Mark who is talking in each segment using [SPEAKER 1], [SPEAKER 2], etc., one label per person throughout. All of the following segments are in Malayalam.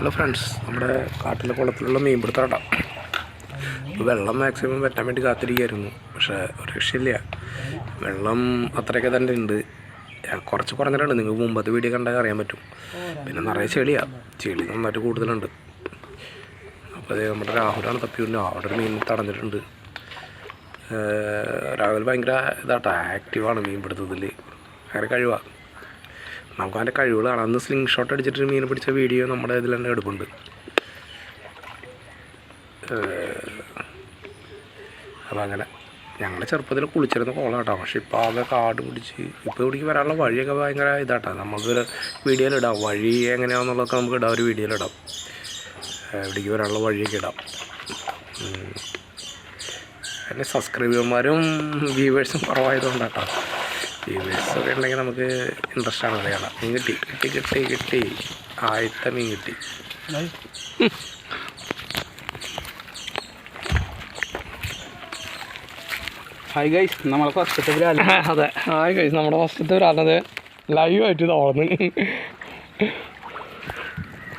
[SPEAKER 1] ഹലോ ഫ്രണ്ട്സ് നമ്മുടെ കാട്ടിലെ കുളത്തിലുള്ള മീൻ പിടുത്തം വെള്ളം മാക്സിമം വെട്ടാൻ വേണ്ടി കാത്തിരിക്കുകയായിരുന്നു. പക്ഷേ ഒരു രക്ഷയില്ല. വെള്ളം അത്രയൊക്കെ തന്നെ ഉണ്ട്. കുറച്ച് കുറഞ്ഞിട്ടുണ്ട്. നിങ്ങൾക്ക് മുമ്പത്തെ വീഡിയോ കണ്ടാൽ അറിയാൻ പറ്റും. പിന്നെ നിറയെ ചെളിയാണ് ചെളി നന്നായിട്ട് കൂടുതലുണ്ട്. അപ്പോൾ അത് നമ്മുടെ രാഹുലാണ് തപ്പിയുണ്ട് അവിടെ ഒരു മീൻ തടഞ്ഞിട്ടുണ്ട്. രാഹുൽ ഭയങ്കര ഇതാട്ടോ. ആക്റ്റീവാണ് മീൻ പിടുത്തത്തിൽ കഴിവാണ് നമുക്ക് അതിന്റെ കഴിവുകൾ കാണാം. അന്ന് സ്ലിംഗ് ഷോട്ട് അടിച്ചിട്ട് മീൻ പിടിച്ച വീഡിയോ നമ്മുടെ ഇതിൽ തന്നെ എടുപ്പുണ്ട്. അപ്പോൾ അങ്ങനെ. ഞങ്ങൾ ചെറുപ്പത്തിൽ കുളിച്ചിരുന്ന കോളാട്ടോ. പക്ഷെ ഇപ്പോൾ ആകെ കാട് പിടിച്ച് ഇപ്പോൾ ഇവിടേക്ക് വരാനുള്ള വഴിയൊക്കെ ഭയങ്കര ഇതാട്ടോ. നമുക്ക് വീഡിയോയിൽ ഇടാം. വഴി എങ്ങനെയാണെന്നുള്ളതൊക്കെ നമുക്ക് ഇടാം. ഒരു ഏഹ് ഇവിടേക്ക് വരാനുള്ള വഴിയൊക്കെ ഇടാം. എന്റെ സബ്സ്ക്രൈബർമാരും വ്യൂവേഴ്സും കുറവായതുകൊണ്ടാട്ടോ. ഒക്കെ ഉണ്ടെങ്കിൽ നമുക്ക് ഇൻട്രസ്റ്റ് ആണ് അറിയാം മീൻ കിട്ടി. കിട്ടി കിട്ടി കിട്ടി. ആദ്യത്തെ മീൻ കിട്ടി.
[SPEAKER 2] ഹായ് ഗൈസ് നമ്മളെ ഫസ്റ്റത്തെ ബ്രാലി
[SPEAKER 1] അതെ. ഹായ് ഗൈസ് നമ്മുടെ ഫസ്റ്റത്തെ ഒരാളത് ലൈവായിട്ട് തോന്നുന്നു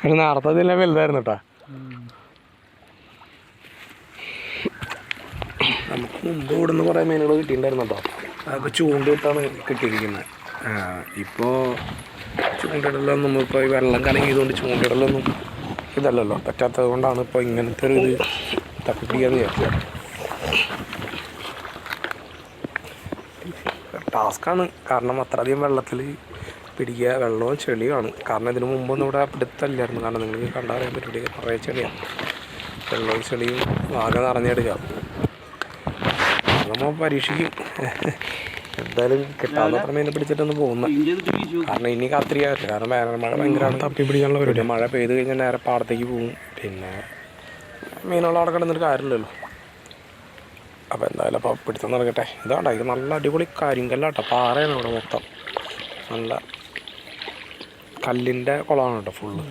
[SPEAKER 1] ഒരു നേരത്തെ ഇതിലെ വലുതായിരുന്നു കേട്ടോ. നമുക്ക് മുമ്പ് ഇവിടുന്ന് കുറേ മീനുകൾ കിട്ടിയിട്ടുണ്ടായിരുന്നു കേട്ടോ. അതൊക്കെ ചൂണ്ടിട്ടാണ് കിട്ടിയിരിക്കുന്നത്. ഇപ്പോൾ ചൂണ്ടിടലൊന്നും ഇപ്പോൾ ഈ വെള്ളം കലങ്ങിയതുകൊണ്ട് ചൂണ്ടിടലൊന്നും ഇതല്ലല്ലോ. പറ്റാത്തത് കൊണ്ടാണ് ഇപ്പോൾ ഇങ്ങനത്തെ ഒരു ഇത് തപ്പിപ്പിടിക്കാന്ന് വിചാരിച്ചത് ടാസ്ക്കാണ് കാരണം അത്രയധികം വെള്ളത്തിൽ പിടിക്കുക വെള്ളവും ചെളിയുമാണ്. കാരണം ഇതിനു മുമ്പൊന്നും ഇവിടെ പിടുത്തല്ലായിരുന്നു കാരണം നിങ്ങൾക്ക് കണ്ടറിയാൻ പറ്റില്ല കുറേ ചെളിയാണ് വെള്ളവും ചെളിയും ആകെ നിറഞ്ഞെടുക്കുക നമ്മൾ പരീക്ഷിക്കും എന്തായാലും കിട്ടാതെ പ്രമേയം മീനെ പിടിച്ചിട്ടൊന്ന് പോകുന്ന. കാരണം ഇനി കാത്തിരിക്കാറില്ല കാരണം വേനൽ മഴ ഭയങ്കരമാണ്. തപ്പി പിടിക്കാനുള്ള പരിപാടി. മഴ പെയ്ത് കഴിഞ്ഞാൽ നേരെ പാടത്തേക്ക് പോകും. പിന്നെ മീനുള്ള അവിടെ കിടന്നിട്ട് കാര്യമില്ലല്ലോ. അപ്പോൾ എന്തായാലും അപ്പോൾ പിടുത്തം നടക്കട്ടെ. ഇതാണ്ട ഇത് നല്ല അടിപൊളി കരിങ്കല്ലാട്ടോ. പാറയാണ് ഇവിടെ മൊത്തം. നല്ല കല്ലിന്റെ കുളമാണ് കേട്ടോ ഫുള്ള്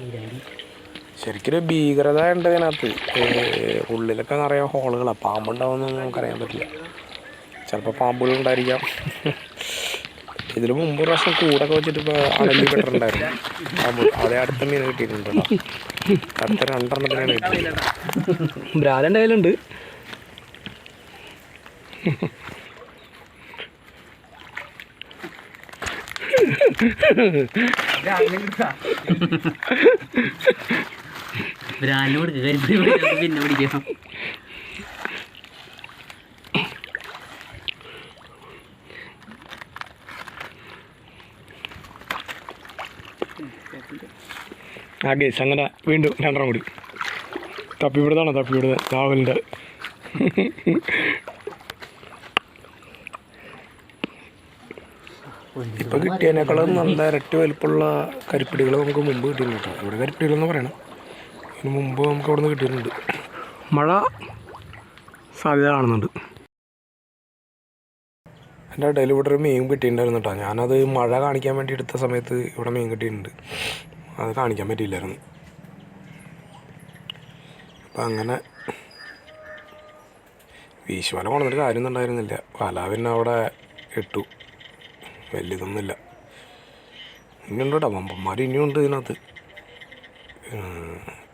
[SPEAKER 1] ശരിക്കൊരു ഭീകരത ഉണ്ട് ഇതിനകത്ത്. ഉള്ളിലൊക്കെ നിറയെ ഹോളുകളാണ് പാമ്പുണ്ടാവുമെന്നൊന്നും നമുക്കറിയാൻ പറ്റില്ല. ചിലപ്പോൾ പാമ്പുകൾ ഉണ്ടായിരിക്കാം. ഇതിന് മുമ്പ് പ്രാവശ്യം കൂടൊക്കെ വെച്ചിട്ട് ഇപ്പോൾ അടലി പെട്ടിട്ടുണ്ടായിരുന്നു. പാമ്പ് അതേ അടുത്ത മീൻ കിട്ടിയിട്ടുണ്ട് കേട്ടോ അടുത്ത രണ്ടെണ്ണത്തിനാണ് കിട്ടിയത്.
[SPEAKER 2] ബ്രാല എന്റെ കയ്യിലുണ്ട്
[SPEAKER 3] കരിപ്പി പിടിക്കാം പിന്നെ പിടിക്കാം.
[SPEAKER 1] ആ ഗേസ് അങ്ങനെ വീണ്ടും രണ്ടെണ്ണം കൂടി. തപ്പിവിടുന്നതാണോ തപ്പിവിടുന്നത് രാഹുലിന്റെ ഇപ്പൊ കിട്ടിയതിനേക്കാളും നല്ല ഇരട്ടി വലിപ്പമുള്ള കരിപ്പിടികൾ നമുക്ക് മുമ്പ് കിട്ടിയിട്ടുണ്ട് കേട്ടോ. ഇവിടെ കരിപ്പിടികളെന്ന് പറയണം. ഇതിന് മുമ്പ് നമുക്ക് അവിടെ നിന്ന് കിട്ടിയിട്ടുണ്ട്. മഴ സാധ്യത കാണുന്നുണ്ട്. എന്റെ ഡെലിവറി മീൻ കിട്ടിയിട്ടുണ്ടായിരുന്നു കേട്ടോ. ഞാനത് മഴ കാണിക്കാൻ വേണ്ടി എടുത്ത സമയത്ത് ഇവിടെ മീൻ കിട്ടിയിട്ടുണ്ട്. അത് കാണിക്കാൻ പറ്റിയില്ലായിരുന്നു. അപ്പം അങ്ങനെ വീശുവല കൊണ്ടിട്ട് കാര്യമൊന്നും ഉണ്ടായിരുന്നില്ല. വല പിന്നെ അവിടെ ഇട്ടു. വലിയതൊന്നുമില്ല. ഇനിയുണ്ട് കേട്ടോ. വമ്പന്മാർ ഇനിയുണ്ട് ഇതിനകത്ത്.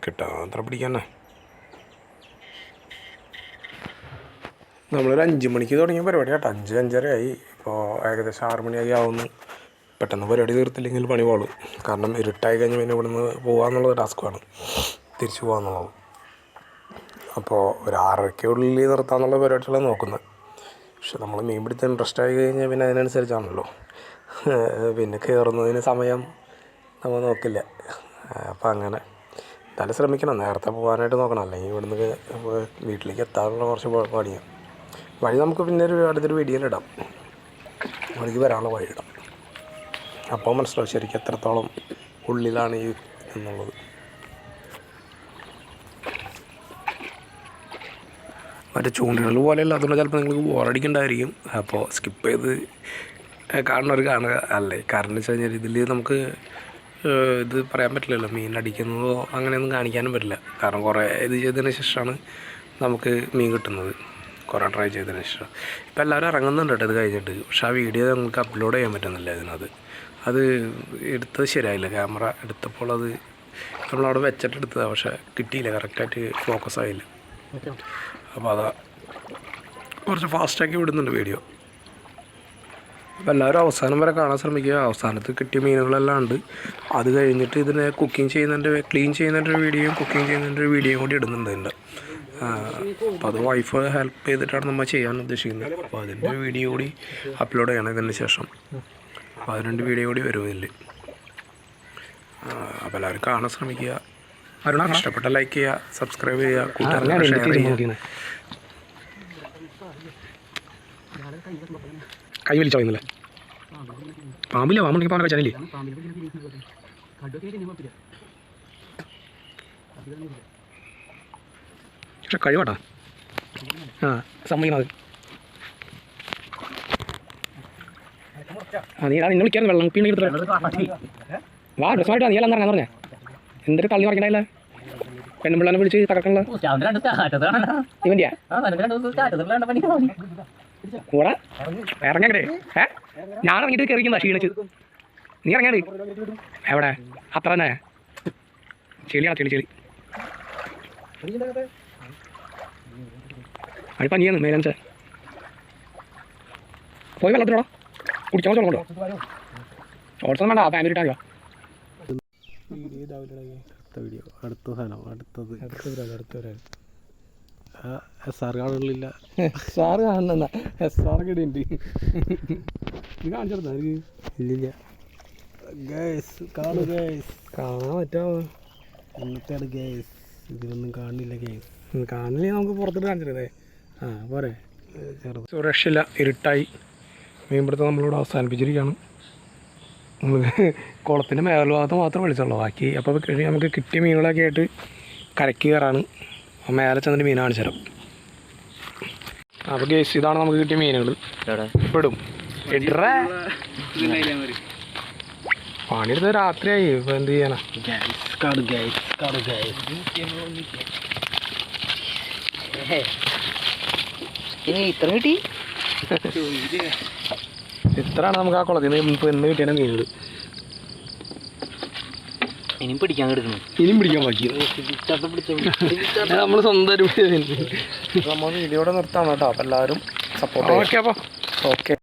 [SPEAKER 1] കിട്ടാത്ര പിടിക്കാനേ നമ്മളൊരു അഞ്ച് മണിക്ക് തുടങ്ങിയ പരിപാടി കേട്ടോ. അഞ്ച് അഞ്ചര ആയി ഇപ്പോൾ ഏകദേശം ആറ് മണിയായി ആവുന്നു. പെട്ടെന്ന് പരിപാടി തീർത്തില്ലെങ്കിൽ പണി പോളും. കാരണം ഇരുട്ടായി കഴിഞ്ഞ് പിന്നെ ഇവിടുന്ന് പോകാന്നുള്ളത് ടാസ്ക്കാണ് തിരിച്ചു പോകാമെന്നുള്ളത് അപ്പോൾ ഒരു ആറരയ്ക്കുള്ളിൽ നിർത്താമെന്നുള്ള പരിപാടികളാണ് നോക്കുന്നത്. പക്ഷെ നമ്മൾ മീൻ പിടുത്തം ഇൻട്രസ്റ്റ് ആയി കഴിഞ്ഞാൽ പിന്നെ അതിനനുസരിച്ചാണല്ലോ. പിന്നെ കയറുന്നതിന് സമയം നമ്മൾ നോക്കില്ല. അപ്പോൾ അങ്ങനെ. എന്തായാലും ശ്രമിക്കണം. നേരത്തെ പോകാനായിട്ട് നോക്കണം. അല്ലെങ്കിൽ ഇവിടുന്ന് വീട്ടിലേക്ക് എത്താനുള്ള കുറച്ച് പണിയാണ് വഴി നമുക്ക് പിന്നെ ഒരു അടുത്തൊരു വീഡിയോയിലിടാം വഴിക്ക് വരാനുള്ള വഴി ഇടാം. അപ്പോൾ മനസ്സിലാവും ശരിക്കും എത്രത്തോളം ഉള്ളിലാണ് ഈ എന്നുള്ളത്. മറ്റേ ചൂണ്ടുകൾ പോലെയല്ല അതുകൊണ്ട് ചിലപ്പോൾ നിങ്ങൾക്ക് ബോറടിക്കണ്ടായിരിക്കും അപ്പോൾ സ്കിപ്പ് ചെയ്ത് കാണുന്നവർ കാണുക. അല്ലേ കാരണം വെച്ച് കഴിഞ്ഞാൽ ഇതിൽ നമുക്ക് ഇത് പറയാൻ പറ്റില്ലല്ലോ മീൻ അടിക്കുന്നതോ അങ്ങനെയൊന്നും കാണിക്കാനും പറ്റില്ല. കാരണം കുറേ ഇത് ചെയ്തതിന് ശേഷമാണ് നമുക്ക് മീൻ കിട്ടുന്നത്. കുറേ ട്രൈ ചെയ്തതിന് ശേഷം. ഇപ്പോൾ എല്ലാവരും ഇറങ്ങുന്നുണ്ട് കേട്ടോ ഇത് കഴിഞ്ഞിട്ട്. പക്ഷെ ആ വീഡിയോ നമുക്ക് അപ്ലോഡ് ചെയ്യാൻ പറ്റുന്നില്ല ഇതിനകത്ത്. അത് എടുത്തത് ശരിയായില്ല. ക്യാമറ എടുത്തപ്പോൾ അത് നമ്മളവിടെ വെച്ചിട്ട് എടുത്തതാണ് പക്ഷേ കിട്ടിയില്ല. കറക്റ്റായിട്ട് ഫോക്കസ് ആയില്ല. അപ്പോൾ അതാ. കുറച്ച് ഫാസ്റ്റാക്കി വിടുന്നുണ്ട് വീഡിയോ അപ്പോൾ എല്ലാവരും അവസാനം വരെ കാണാൻ ശ്രമിക്കുക. അവസാനത്ത് കിട്ടിയ മീനുകളെല്ലാം ഉണ്ട്. അത് കഴിഞ്ഞിട്ട് ഇതിനെ കുക്കിംഗ് ചെയ്യുന്നതിന്റെ ക്ലീൻ ചെയ്യുന്നതിന്റെ ഒരു വീഡിയോയും കുക്കിംഗ് ചെയ്യുന്നതിന്റെ ഒരു വീഡിയോയും കൂടി ഇടുന്നുണ്ട് ഇതിന്റെ. അപ്പോൾ അത് വൈഫ് ഹെൽപ്പ് ചെയ്തിട്ടാണ് നമ്മൾ ചെയ്യാൻ ഉദ്ദേശിക്കുന്നത് അപ്പോൾ അതിന്റെ വീഡിയോ കൂടി അപ്ലോഡ് ചെയ്യണം ഇതിന് ശേഷം. അപ്പോൾ അത് രണ്ട് വീഡിയോ കൂടി വരും ഇതിൽ അപ്പോൾ എല്ലാവരും കാണാൻ ശ്രമിക്കുക. ഇഷ്ടപ്പെട്ട ലൈക്ക് ചെയ്യുക സബ്സ്ക്രൈബ് ചെയ്യുക കൂട്ടുകാരെ ഷെയർ ചെയ്യുക. കൈ വലിച്ചോ ഇന്നലെ? പാമ്പില്ല? പാമ്പുണ്ടെങ്കിൽ പാമ്പ് വെച്ചാലേ പക്ഷെ കഴിവാട്ടാ ആ സമ്മതിക്കണത് ആ നീ നിങ്ങൾ വിളിക്കാറ് വെള്ളം. കുപ്പി എടുത്തിട്ട് വാ ഡ്രസ്സുമായിട്ട് നീ എല്ലാം ഇറങ്ങാൻ പറഞ്ഞേ. എന്തൊരു കളി മറിക്കണല്ലേ പെണ്ണുമ്പിള്ളനെ വിളിച്ച് തകർക്കണല്ലോ ഇവന്റെയാ കൂടെ. ഏ? ഞാൻ ഇറങ്ങിയിട്ട് കയറിക്കുന്ന ക്ഷീണിച്ച്. നീ ഇറങ്ങാണ്ട് എവിടെ? അത്ര തന്നെ. ചെളിയാണ് ചെളി ചെളി. അടി പനിയാണ് മേലൻസ് പോയി വെള്ളത്തിലോടാ കുടിക്കാൻ വെള്ളം കൊണ്ടോ? ഷോർട്സ് വേണ്ട ഫാമിലി ഇട്ടാ
[SPEAKER 4] അടുത്ത വീഡിയോ അടുത്ത സാധനം അടുത്തത് അടുത്ത എസ് ആർ കാണുന്നില്ല
[SPEAKER 2] സാറ് കാണുന്ന എസ് ആർ ഒക്കെ ഉണ്ട് ഇത് കാണിച്ചെടുത്താ
[SPEAKER 4] ഇല്ലില്ല ഗൈസ് കാണു ഗൈസ്
[SPEAKER 2] കാണാൻ പറ്റാമോ
[SPEAKER 4] ഇന്നത്തെ ഗൈസ് ഇതിലൊന്നും കാണില്ല ഗൈസ്
[SPEAKER 2] കാണില്ലേ നമുക്ക് പുറത്തോട്ട് കാണിച്ചിട്ടേ ആ പോരെ.
[SPEAKER 4] ചെറുത്.
[SPEAKER 1] സുരക്ഷയില്ല ഇരുട്ടായി. മീൻപിടുത്തം നമ്മളിവിടെ അവസാനിപ്പിച്ചിരിക്കുകയാണ്. നമ്മൾ കുളത്തിന്റെ മേൽഭാഗത്ത് മാത്രം വിളിച്ചുള്ളൂ. ബാക്കി അപ്പോൾ കഴിഞ്ഞ് നമുക്ക് കിട്ടിയ മീനുകളൊക്കെ ആയിട്ട് കരയ്ക്ക് കയറാണ് അപ്പോൾ മേലെ ചെന്നിട്ട് മീൻ കാണിച്ചു തരാം. അപ്പോൾ ഗേസ് ഇതാണ് നമുക്ക് കിട്ടിയ മീനുകൾ പെടും പണിയെടുത്ത് രാത്രിയായി. ഇപ്പം എന്ത് ചെയ്യാനാ?
[SPEAKER 4] ഗൈസ് ഗൈസ്
[SPEAKER 3] ഇത്ര കിട്ടി?
[SPEAKER 1] ഇത്രയാണ് നമുക്ക് ആ കുളത്തിൽ നിന്ന് ഇപ്പോൾ എന്ന് കിട്ടിയാണ് മീനുകൾ
[SPEAKER 3] ഇനിയും പിടിക്കാൻ എടുക്കുന്നു
[SPEAKER 1] ഇനിയും പിടിക്കാൻ ബാക്കി.
[SPEAKER 2] നമ്മൾ സ്വന്തം
[SPEAKER 1] നമ്മൾ വീഡിയോടെ നിർത്താണ് കേട്ടോ. അപ്പൊ എല്ലാവരും സപ്പോർട്ട് ഓക്കെ അപ്പോൾ ഓക്കെ.